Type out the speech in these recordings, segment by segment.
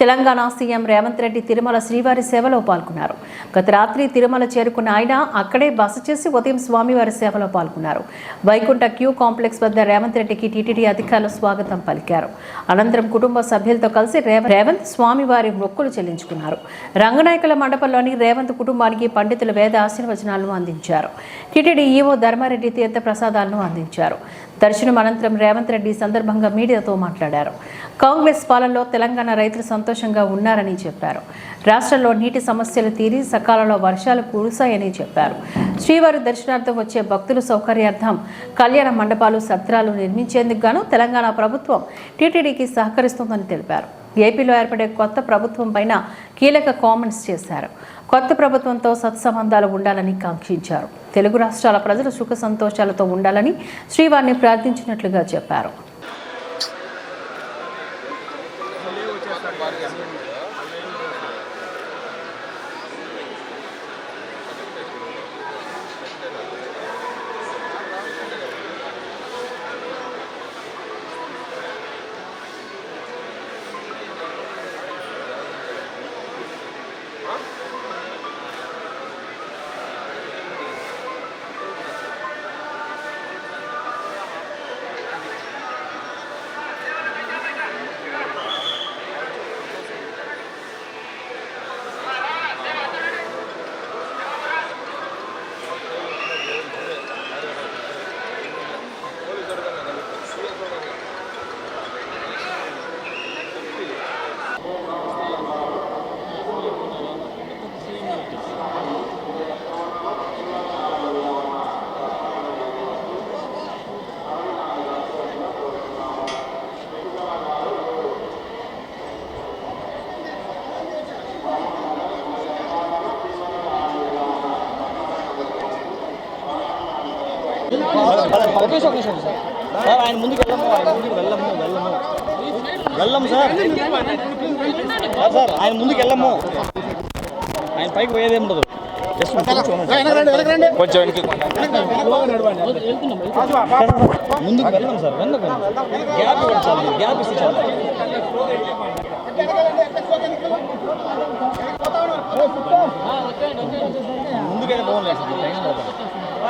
Telangana CM Revanth Reddy Tirumala శ్రీవారి సేవలో పాల్గొన్నారు. గత రాత్రి తిరుమల చేరుకున్న ఆయన అక్కడే బస చేసి ఉదయం స్వామివారి సేవలో పాల్గొన్నారు. వైకుంఠ క్యూ కాంప్లెక్స్ వద్ద రేవంత్ రెడ్డికి టీటీడీ అధికారులు స్వాగతం పలికారు. అనంతరం కుటుంబ సభ్యులతో కలిసి రేవంత్ స్వామివారి మొక్కులు చెల్లించుకున్నారు. రంగనాయకుల మండపంలోని రేవంత్ కుటుంబానికి పండితులు వేద ఆశీర్వచనాలను అందించారు. టీటీడీ ఈవో ధర్మారెడ్డి తీర్థ ప్రసాదాలను అందించారు. దర్శనం అనంతరం రేవంత్ రెడ్డి సందర్భంగా మీడియాతో మాట్లాడారు. కాంగ్రెస్ పాలనలో తెలంగాణ రైతులు సంతోషంగా ఉన్నారని చెప్పారు. రాష్ట్రంలో నీటి సమస్యలు తీరి సకాలంలో వర్షాలు కురుసాయని చెప్పారు. శ్రీవారి దర్శనార్థం వచ్చే భక్తుల సౌకర్యార్థం కళ్యాణ మండపాలు సత్రాలు నిర్మించేందుకు గాను తెలంగాణ ప్రభుత్వం టీటీడీకి సహకరిస్తుందని తెలిపారు. ఏపీలో ఏర్పడే కొత్త ప్రభుత్వం పైన కీలక కామెంట్స్ చేశారు. కొత్త ప్రభుత్వంతో సత్సంబంధాలు ఉండాలని కాంక్షించారు. తెలుగు రాష్ట్రాల ప్రజలు సుఖ సంతోషాలతో ఉండాలని శ్రీవారిని ప్రార్థించినట్లుగా చెప్పారు. సార్ ఆయన ముందుకు వెళ్ళము ఆయన ముందుకు వెళ్ళము వెళ్ళము వెళ్ళము సార్ సార్ ఆయన ముందుకు వెళ్ళము ఆయన పైకి పోయేది ఉండదు కొంచెం వెనక్కి ముందుకు వెళ్ళం సార్ వెనక గ్యాప్ ఇవ్వండి సార్ గ్యాప్ ఇస్తే చాలు ముందుకైతే బాగుంది సార్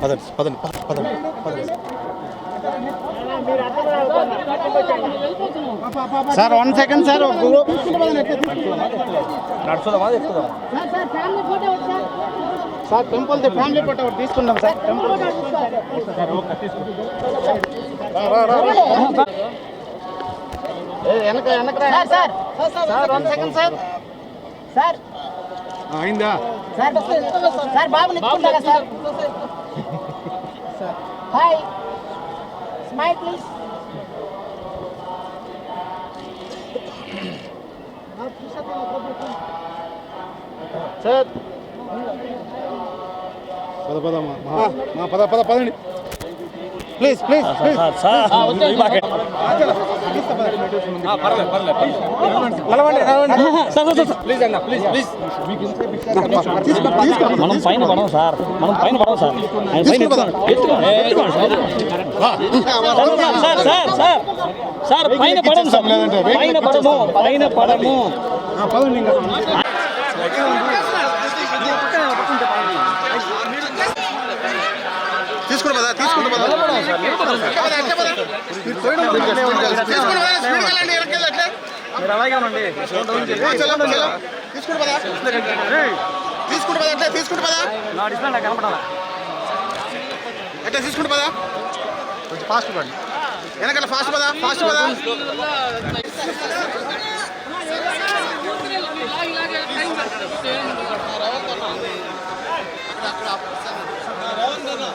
పదండి పదండి పద- పదండి పదండి sir one second sir sir temple family photo ఒకటి తీసుకుందాం సార్ టెంపుల్ ఏ, వెనక వెనక రా. Sir one second sir sir. అయిందా? సార్ సార్ బాబు నిచ్చుకుంటారా sir. Hi. Smile please. Sir. పద పద మా పద పద పదండి. Please please please. సార్. మనం పైన పడం సార్. మనం పైన పడం సార్. ఆయన పైన సార్. సార్, సార్ సార్ పైన పడం సార్ పైన పడము పైన పడము ఆ, పదండి ఇంకా తీసుకుని పద తీసుకుని పద మీరు పోయిన వాళ్ళు ఇక్కడే ఉండాలి. తీసుకుని పద, స్పీడ్గా వెళ్ళండి, వెనక్కి వెళ్ళి అట్లే. మీరు అలాగే ఉండండి. తీసుకుని పద తీసుకుని పద అట్లే తీసుకుని పద నా డిస్ప్లే నాకు కనపడాలి అట్లే తీసుకుని పద కొంచెం ఫాస్ట్ పడండి వెనకాల ఫాస్ట్ పద ఫాస్ట్ పద ఉన్నాం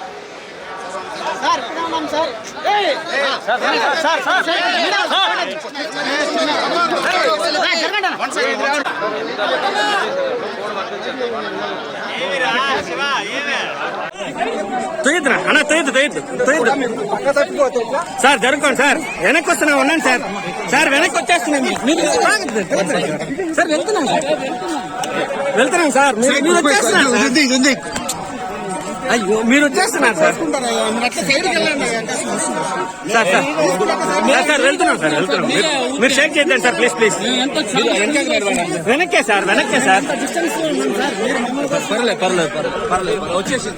సార్ సార్ సార్ సార్ తొయ్యద్దురా అన్న తొయ్యద్దు తొయ్యద్దు తొయ్యద్దు సార్ జరుగుకోండి సార్ వెనక్కి వస్తున్నా ఉన్నాను సార్ సార్ వెనక్కి వచ్చేస్తున్నాం మీరు ఆగండి. సార్ వెళ్తున్నాం సార్ వెళ్తున్నాం సార్ మీరు సార్. అయ్యో మీరు వచ్చేస్తున్నారు sir. Sir sir. Sir sir వెళ్తున్నాం సార్ వెళ్తున్నాం. మీరు- షేక్ చేద్దాం సార్ ప్లీజ్ ప్లీజ్. వెనక్కే సార్ వెనక్కే సార్. పర్లేదు పర్లేదు పర్లేదు వచ్చేసి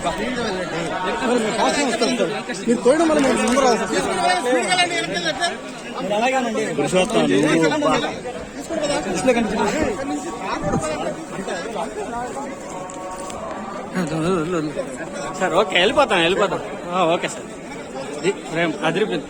మీరు పోయడం వల్ల సార్ ఓకే వెళ్ళిపోతాం వెళ్ళిపోతాం. Okay sir. ప్రేమ అదిరిపోయింది